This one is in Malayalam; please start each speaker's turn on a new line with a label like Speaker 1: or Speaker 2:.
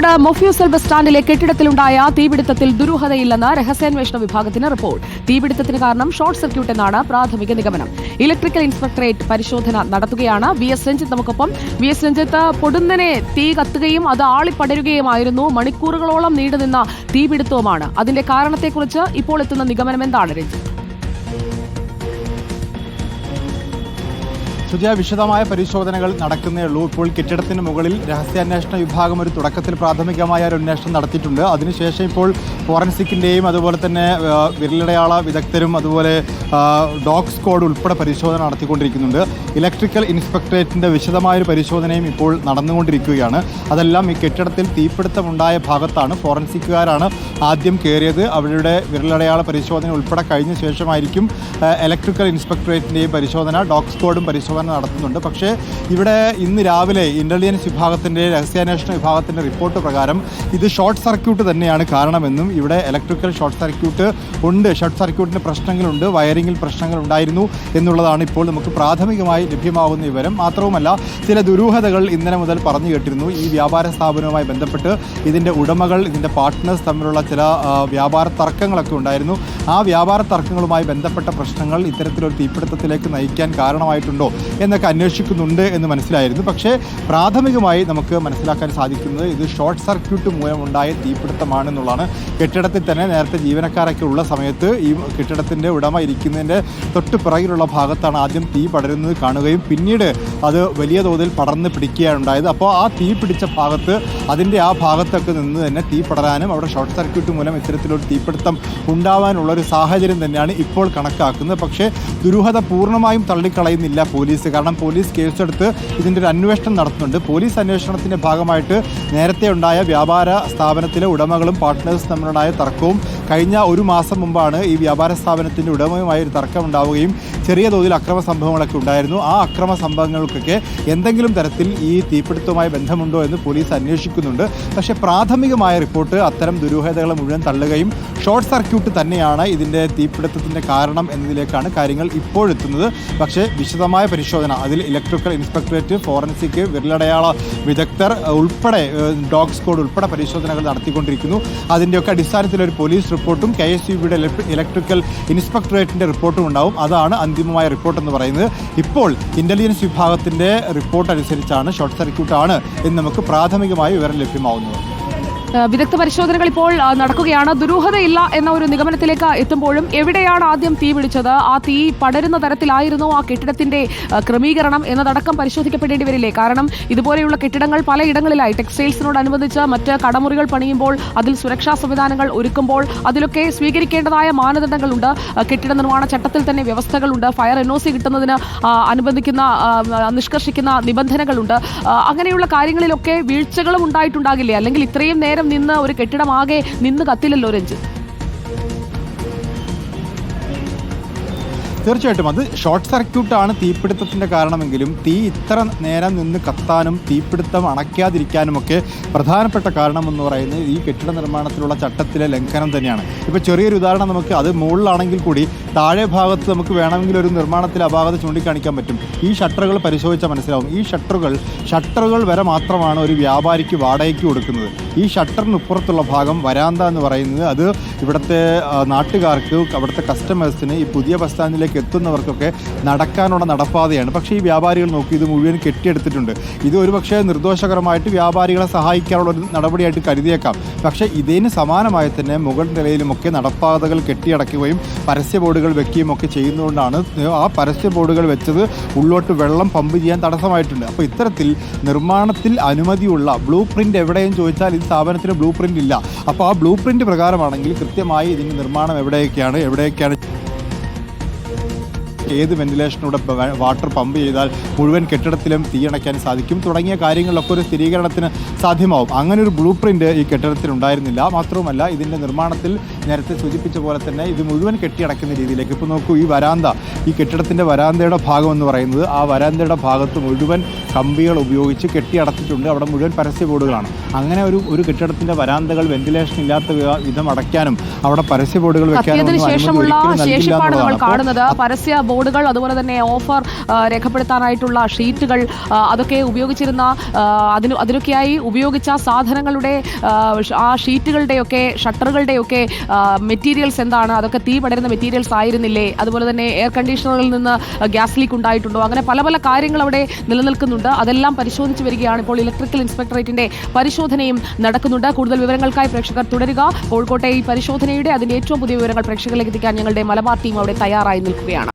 Speaker 1: കോഴിക്കോട് മൊഫ്യൂസൽ ബസ് സ്റ്റാൻഡിലെ കെട്ടിടത്തിലുണ്ടായ തീപിടുത്തത്തിൽ ദുരൂഹതയില്ലെന്ന് രഹസ്യാന്വേഷണ വിഭാഗത്തിന് റിപ്പോർട്ട്. തീപിടുത്തത്തിന് കാരണം ഷോർട്ട് സർക്യൂട്ട് എന്നാണ് പ്രാഥമിക നിഗമനം. ഇലക്ട്രിക്കൽ ഇൻസ്പെക്ടറേറ്റ് പരിശോധന നടത്തുകയാണ്. വി എസ് രഞ്ജിത്ത് നമുക്കൊപ്പം. വി എസ് രഞ്ജിത്ത് പൊടുന്നനെ തീ കത്തുകയും അത് ആളിപ്പടരുകയുമായിരുന്നു. മണിക്കൂറുകളോളം നീണ്ടുനിന്ന തീപിടുത്തവുമാണ്. അതിന്റെ കാരണത്തെക്കുറിച്ച് ഇപ്പോൾ എത്തുന്ന നിഗമനം എന്താണ് രഞ്ജിത്ത്?
Speaker 2: സുജയ വിശദമായ പരിശോധനകൾ നടക്കുന്നേ ഉള്ളൂ. ഇപ്പോൾ കെട്ടിടത്തിന് മുകളിൽ രഹസ്യാന്വേഷണ വിഭാഗം ഒരു തുടക്കത്തിൽ പ്രാഥമികമായ ഒരു അന്വേഷണം നടത്തിയിട്ടുണ്ട്. അതിനുശേഷം ഇപ്പോൾ ഫോറൻസിക്കിന്റെയും അതുപോലെ തന്നെ വിരലടയാള വിദഗ്ധരും അതുപോലെ ഡോഗ് സ്ക്വാഡ് ഉൾപ്പെടെ പരിശോധന നടത്തിക്കൊണ്ടിരിക്കുന്നുണ്ട്. ഇലക്ട്രിക്കൽ ഇൻസ്പെക്ടറേറ്റിന്റെ വിശദമായൊരു പരിശോധനയും ഇപ്പോൾ നടന്നുകൊണ്ടിരിക്കുകയാണ്. അതെല്ലാം ഈ കെട്ടിടത്തിൽ തീപിടുത്തമുണ്ടായ ഭാഗത്താണ് ഫോറൻസിക്കുകാരാണ് ആദ്യം കയറിയത്. അവരുടെ വിരലടയാള പരിശോധന ഉൾപ്പെടെ കഴിഞ്ഞ ശേഷമായിരിക്കും ഇലക്ട്രിക്കൽ ഇൻസ്പെക്ടറേറ്റിന്റെയും പരിശോധന ഡോഗ് സ്ക്വാഡും പരിശോധന നടത്തുന്നുണ്ട്. പക്ഷേ ഇവിടെ ഇന്ന് രാവിലെ ഇന്റലിജൻസ് വിഭാഗത്തിന്റെ രഹസ്യാന്വേഷണ വിഭാഗത്തിന്റെ റിപ്പോർട്ട് പ്രകാരം ഇത് ഷോർട്ട് സർക്യൂട്ട് തന്നെയാണ് കാരണമെന്നും ഇവിടെ ഇലക്ട്രിക്കൽ ഷോർട്ട് സർക്യൂട്ട് ഉണ്ട്. ഷോർട്ട് സർക്യൂട്ടിന് പ്രശ്നങ്ങളുണ്ട് വയറിംഗിൽ പ്രശ്നങ്ങൾ ഉണ്ടായിരുന്നു എന്നുള്ളതാണ് ഇപ്പോൾ നമുക്ക് പ്രാഥമികമായി ലഭ്യമാകുന്ന വിവരം. മാത്രവുമല്ല ചില ദുരൂഹതകൾ ഇന്നലെ മുതൽ പറഞ്ഞു കേട്ടിരുന്നു. ഈ വ്യാപാര സ്ഥാപനവുമായി ബന്ധപ്പെട്ട് ഇതിന്റെ ഉടമകൾ ഇതിന്റെ പാർട്ട്നേഴ്സ് തമ്മിലുള്ള ചില വ്യാപാര തർക്കങ്ങളൊക്കെ ഉണ്ടായിരുന്നു. ആ വ്യാപാര തർക്കങ്ങളുമായി ബന്ധപ്പെട്ട പ്രശ്നങ്ങൾ ഇത്തരത്തിലൊരു തീപിടുത്തത്തിലേക്ക് നയിക്കാൻ കാരണമായിട്ടുണ്ടോ? എന്നൊക്കെ അന്വേഷിക്കുന്നുണ്ട് എന്ന് മനസ്സിലായിരുന്നു. പക്ഷേ പ്രാഥമികമായി നമുക്ക് മനസ്സിലാക്കാൻ സാധിക്കുന്നത് ഇത് ഷോർട്ട് സർക്യൂട്ട് മൂലമുണ്ടായ തീപിടുത്തമാണെന്നുള്ളതാണ്. കെട്ടിടത്തിൽ തന്നെ നേരത്തെ ജീവനക്കാരൊക്കെ ഉള്ള സമയത്ത് ഈ കെട്ടിടത്തിന്റെ ഉടമ ഇരിക്കുന്നതിന്റെ തൊട്ട് പിറകിലുള്ള ഭാഗത്താണ് ആദ്യം തീ പടരുന്നത് കാണുകയും പിന്നീട് അത് വലിയ തോതിൽ പടർന്ന് പിടിക്കുകയാണ് ഉണ്ടായത്. അപ്പോൾ ആ തീ പിടിച്ച ഭാഗത്ത് അതിന്റെ ആ ഭാഗത്തൊക്കെ നിന്ന് തന്നെ തീ പടരാനും അവിടെ ഷോർട്ട് സർക്യൂട്ട് മൂലം ഇത്തരത്തിലൊരു തീപിടുത്തം ഉണ്ടാവാനുള്ള ഒരു സാഹചര്യം തന്നെയാണ് ഇപ്പോൾ കണക്കാക്കുന്നത്. പക്ഷേ ദുരൂഹത പൂർണമായും തള്ളിക്കളയുന്നില്ല പോലീസ് കാരണം പോലീസ് കേസെടുത്ത് ഇതിന്റെ ഒരു അന്വേഷണം നടത്തുന്നുണ്ട്. പോലീസ് അന്വേഷണത്തിന്റെ ഭാഗമായിട്ട് നേരത്തെ ഉണ്ടായ വ്യാപാര സ്ഥാപനത്തിലെ ഉടമകളും പാർട്ട്നേഴ്സ് തമ്മിലുണ്ടായ തർക്കവും കഴിഞ്ഞ ഒരു മാസം മുമ്പാണ് ഈ വ്യാപാര സ്ഥാപനത്തിന്റെ ഉടമയുമായി ഒരു തർക്കം ഉണ്ടാവുകയും ചെറിയ തോതിൽ അക്രമ സംഭവങ്ങളൊക്കെ ഉണ്ടായിരുന്നു. ആ അക്രമ സംഭവങ്ങൾക്കൊക്കെ എന്തെങ്കിലും തരത്തിൽ ഈ തീപിടുത്തവുമായി ബന്ധമുണ്ടോ എന്ന് പോലീസ് അന്വേഷിക്കുന്നുണ്ട്. പക്ഷേ പ്രാഥമികമായ റിപ്പോർട്ട് അത്തരം ദുരൂഹതകളെ മുഴുവൻ തള്ളുകയും ഷോർട്ട് സർക്യൂട്ട് തന്നെയാണ് ഇതിന്റെ തീപിടുത്തത്തിന്റെ കാരണം എന്നതിലേക്കാണ് കാര്യങ്ങൾ ഇപ്പോഴെത്തുന്നത്. പക്ഷേ വിശദമായ പരിശോധന അതിൽ ഇലക്ട്രിക്കൽ ഇൻസ്പെക്ടറേറ്റ് ഫോറൻസിക് വിരലടയാള വിദഗ്ധർ ഉൾപ്പെടെ ഡോഗ് സ്ക്വാഡ് ഉൾപ്പെടെ പരിശോധനകൾ നടത്തിക്കൊണ്ടിരിക്കുന്നു. അതിന്റെയൊക്കെ അടിസ്ഥാനത്തിൽ ഒരു പോലീസ് റിപ്പോർട്ടും കെ എസ് യു ബിയുടെ ഇലക്ട്രിക്കൽ ഇൻസ്പെക്ടറേറ്റിന്റെ റിപ്പോർട്ടും ഉണ്ടാവും. അതാണ് അന്തിമമായ റിപ്പോർട്ട് എന്ന് പറയുന്നത്. ഇപ്പോൾ ഇന്റലിജൻസ് വിഭാഗത്തിന്റെ റിപ്പോർട്ട് അനുസരിച്ചാണ് ഷോർട്ട് സർക്യൂട്ടാണ് എന്ന് നമുക്ക് പ്രാഥമികമായി വിവരം ലഭ്യമാവുന്നത്.
Speaker 1: വിദഗ്ധ പരിശോധനകൾ ഇപ്പോൾ നടക്കുകയാണ്. ദുരൂഹതയില്ല എന്ന ഒരു നിഗമനത്തിലേക്ക് എത്തുമ്പോഴും എവിടെയാണ് ആദ്യം തീ പിടിച്ചത് ആ തീ പടരുന്ന തരത്തിലായിരുന്നു ആ കെട്ടിടത്തിന്റെ ക്രമീകരണം എന്നതടക്കം പരിശോധിക്കപ്പെടേണ്ടി വരില്ലേ? കാരണം ഇതുപോലെയുള്ള കെട്ടിടങ്ങൾ പലയിടങ്ങളിലായി. ടെക്സ്റ്റൈൽസിനോടനുബന്ധിച്ച് മറ്റ് കടമുറികൾ പണിയുമ്പോൾ അതിൽ സുരക്ഷാ സംവിധാനങ്ങൾ ഒരുക്കുമ്പോൾ അതിലൊക്കെ സ്വീകരിക്കേണ്ടതായ മാനദണ്ഡങ്ങളുണ്ട്. കെട്ടിട നിർമ്മാണ ചട്ടത്തിൽ തന്നെ വ്യവസ്ഥകളുണ്ട്. ഫയർ എൻ ഒ സി കിട്ടുന്നതിന് അനുബന്ധിക്കുന്ന നിഷ്കർഷിക്കുന്ന നിബന്ധനകളുണ്ട്. അങ്ങനെയുള്ള കാര്യങ്ങളിലൊക്കെ വീഴ്ചകളും ഉണ്ടായിട്ടുണ്ടാകില്ലേ? അല്ലെങ്കിൽ ഇത്രയും നേരം നിന്ന് ഒരു കെട്ടിടമാകെ നിന്ന് കത്തില്ലല്ലോ രഞ്ജിത്ത്
Speaker 2: തീർച്ചയായിട്ടും. അത് ഷോർട്ട് സർക്യൂട്ടാണ് തീപിടുത്തത്തിന്റെ കാരണമെങ്കിലും തീ ഇത്ര നേരം നിന്ന് കത്താനും തീപിടുത്തം അണയ്ക്കാതിരിക്കാനുമൊക്കെ പ്രധാനപ്പെട്ട കാരണം എന്ന് പറയുന്നത് ഈ കെട്ടിട നിർമ്മാണത്തിലുള്ള ചട്ടത്തിലെ ലംഘനം തന്നെയാണ്. ഇപ്പോൾ ചെറിയൊരു ഉദാഹരണം നമുക്ക് അത് മുകളിലാണെങ്കിൽ കൂടി താഴെ ഭാഗത്ത് നമുക്ക് വേണമെങ്കിൽ ഒരു നിർമ്മാണത്തിലെ അപാകത ചൂണ്ടിക്കാണിക്കാൻ പറ്റും. ഈ ഷട്ടറുകൾ പരിശോധിച്ചാൽ മനസ്സിലാവും. ഈ ഷട്ടറുകൾ ഷട്ടറുകൾ വരെ മാത്രമാണ് ഒരു വ്യാപാരിക്ക് വാടകയ്ക്ക് കൊടുക്കുന്നത്. ഈ ഷട്ടറിനുപ്പുറത്തുള്ള ഭാഗം വരാന്ത എന്ന് പറയുന്നത് അത് ഇവിടുത്തെ നാട്ടുകാർക്ക് അവിടുത്തെ കസ്റ്റമേഴ്സിന് ഈ പുതിയ ബസ് സ്റ്റാൻഡിലേക്ക് എത്തുന്നവർക്കൊക്കെ നടക്കാനുള്ള നടപ്പാതയാണ്. പക്ഷേ ഈ വ്യാപാരികൾ നോക്കി ഇത് മുഴുവൻ കെട്ടിയെടുത്തിട്ടുണ്ട്. ഇത് ഒരു പക്ഷേ നിർദോഷകരമായിട്ട് വ്യാപാരികളെ സഹായിക്കാനുള്ള ഒരു നടപടിയായിട്ട് കരുതിയേക്കാം. പക്ഷേ ഇതിന് സമാനമായി തന്നെ മുകൾ നിലയിലുമൊക്കെ നടപ്പാതകൾ കെട്ടിയടക്കുകയും പരസ്യ ബോർഡുകൾ വെക്കുകയും ഒക്കെ ചെയ്യുന്നതുകൊണ്ടാണ് ആ പരസ്യ ബോർഡുകൾ വെച്ചത് ഉള്ളോട്ട് വെള്ളം പമ്പ് ചെയ്യാൻ തടസ്സമായിട്ടുണ്ട്. അപ്പോൾ ഇത്തരത്തിൽ നിർമ്മാണത്തിൽ അനുമതിയുള്ള ബ്ലൂ പ്രിന്റ് എവിടെയും ചോദിച്ചാൽ ഈ സ്ഥാപനത്തിന് ബ്ലൂ പ്രിന്റ് ഇല്ല. അപ്പോൾ ആ ബ്ലൂ പ്രിന്റ് പ്രകാരമാണെങ്കിൽ കൃത്യമായി ഇതിന്റെ നിർമ്മാണം എവിടെയൊക്കെയാണ് എവിടെയൊക്കെയാണ് ഏത് വെന്റിലേഷനിലൂടെ വ- വാട്ടർ പമ്പ് ചെയ്താൽ മുഴുവൻ കെട്ടിടത്തിലും തീയണയ്ക്കാൻ സാധിക്കും. തുടങ്ങിയ കാര്യങ്ങളിലൊക്കെ ഒരു സ്ഥിരീകരണത്തിന് സാധ്യമാവും. അങ്ങനെ ഒരു ബ്ലൂ പ്രിന്റ് ഈ കെട്ടിടത്തിൽ ഉണ്ടായിരുന്നില്ല. മാത്രവുമല്ല ഇതിന്റെ നിർമ്മാണത്തിൽ നേരത്തെ സൂചിപ്പിച്ച പോലെ തന്നെ ഇത് മുഴുവൻ കെട്ടിയടക്കുന്ന രീതിയിലേക്ക് ഇപ്പോൾ നോക്കൂ ഈ വരാന്ത ഈ കെട്ടിടത്തിന്റെ വരാന്തയുടെ ഭാഗം എന്ന് പറയുന്നത് ആ വരാന്തയുടെ ഭാഗത്ത് മുഴുവൻ കമ്പികൾ ഉപയോഗിച്ച് കെട്ടിയടച്ചിട്ടുണ്ട് അവിടെ മുഴുവൻ പരസ്യ ബോർഡുകളാണ്. അങ്ങനെ ഒരു ഒരു കെട്ടിടത്തിന്റെ വരാന്തകൾ വെന്റിലേഷൻ ഇല്ലാത്ത വിധം അടയ്ക്കാനും അവിടെ പരസ്യ ബോർഡുകൾ വെക്കാനും ഒന്നും അനുമതി
Speaker 1: ശേഷമുള്ള
Speaker 2: ഒരിക്കലും നൽകില്ല
Speaker 1: നമ്മൾ
Speaker 2: എന്നുള്ളതാണ്.
Speaker 1: കാണുന്നത്. പരസ്യ ബോർഡുകൾ അതുപോലെ തന്നെ ഓഫർ രേഖപ്പെടുത്താനായിട്ടുള്ള ഷീറ്റുകൾ അതൊക്കെ ഉപയോഗിച്ചിരുന്ന അതിന് അതിനൊക്കെയായി ഉപയോഗിച്ച സാധനങ്ങളുടെ ആ ഷീറ്റുകളുടെയൊക്കെ ഷട്ടറുകളുടെയൊക്കെ മെറ്റീരിയൽസ് എന്താണ്? അതൊക്കെ തീ പടരുന്ന മെറ്റീരിയൽസ് ആയിരുന്നില്ലേ? അതുപോലെ തന്നെ എയർ കണ്ടീഷണറിൽ നിന്ന് ഗ്യാസ് ലീക്ക് ഉണ്ടായിട്ടുണ്ടോ? അങ്ങനെ പല പല കാര്യങ്ങൾ അവിടെ നിലനിൽക്കുന്നുണ്ട്. അതെല്ലാം പരിശോധിച്ച് വരികയാണ് ഇപ്പോൾ ഇലക്ട്രിക്കൽ ഇൻസ്പെക്ടറേറ്റിന്റെ പരിശോധനയും നടക്കുന്നുണ്ട്. കൂടുതൽ വിവരങ്ങൾക്കായി പ്രേക്ഷകർ തുടരുക. കോഴിക്കോട്ടെ ഈ പരിശോധനയുടെ അതിന്റെ ഏറ്റവും പുതിയ വിവരങ്ങൾ പ്രേക്ഷകരിലേക്ക് എത്തിക്കാൻ ഞങ്ങളുടെ മലബാർ ടീം അവിടെ തയ്യാറായി നിൽക്കുകയാണ്.